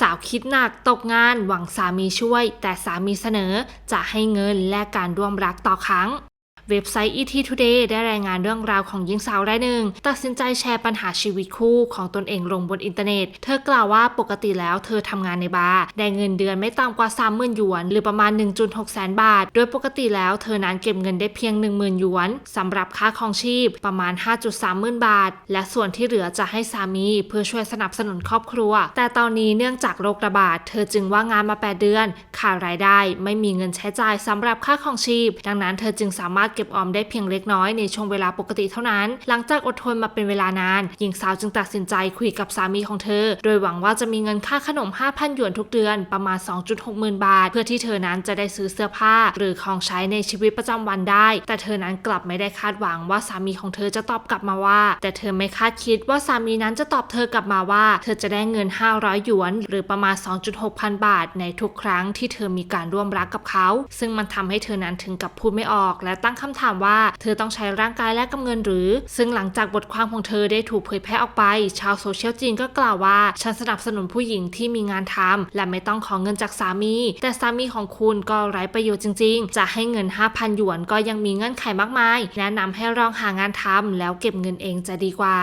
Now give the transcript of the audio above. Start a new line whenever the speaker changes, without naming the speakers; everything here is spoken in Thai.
สาวคิดหนักตกงานหวังสามีช่วย แต่สามีเสนอจะให้เงินและการร่วมรักต่อครั้ง เว็บไซต์ ET Today ได้รายงานเรื่องราวของหญิงสาวรายหนึ่ง ตัดสินใจแชร์ปัญหาชีวิตคู่ของตนเองลงบนอินเทอร์เน็ต เธอกล่าวว่าปกติแล้วเธอทำงานในบาร์ได้เงินเดือนไม่ต่ำกว่า 30,000หยวน หรือประมาณ 1.6 แสนบาท โดยปกติแล้วเธอนั้นเก็บเงินได้เพียง 10,000หยวนสำหรับค่าครองชีพประมาณ 5.3หมื่นบาท และส่วนที่เหลือจะให้สามีเพื่อช่วยสนับสนุนครอบครัว แต่ตอนนี้เนื่องจากโรคระบาดเธอจึงว่างงานมา 8 เดือนขาดรายได้ ไม่มีเงินใช้จ่ายสำหรับค่าครองชีพ ดังนั้นเธอจึงสามารถก็บออมได้เพียงเล็กน้อยในช่วงเวลาปกติเท่านั้น หลังจากอดทนมาเป็นเวลานาน หญิงสาวจึงตัดสินใจคุยกับสามีของเธอ โดยหวังว่าจะมีเงินค่าขนม 5,000 หยวนทุกเดือนประมาณ 2.6หมื่นบาท เพื่อที่เธอนั้นจะได้ซื้อเสื้อผ้า หรือของใช้ในชีวิตประจำวันได้ แต่เธอนั้นกลับไม่ได้คาดหวังว่าสามีของเธอจะตอบกลับมาว่า แต่เธอไม่คาดคิดว่าสามีนั้นจะตอบเธอกลับมาว่า เธอจะได้เงิน 500 หยวน หรือประมาณ 2.6 พันบาท ในทุกครั้งที่เธอมีการร่วมรักกับเขา ซึ่งมันทำให้เธอนั้นถึงกับพูดไม่ออกและตั้งคำถามว่า เธอต้องใช้ร่างกายแลกกับเงินหรือ ซึ่งหลังจากบทความของเธอได้ถูกเผยแพร่ออกไป ชาวโซเชียลจีนก็กล่าวว่า ฉันสนับสนุนผู้หญิงที่มีงานทำและไม่ต้องขอเงินจากสามี แต่สามีของคุณก็ไร้ประโยชน์จริง ๆ จะให้เงิน 5,000 หยวนก็ยังมีเงื่อนไขมากมาย แนะนำให้ลองหางานทำแล้วเก็บเงินเองจะดีกว่า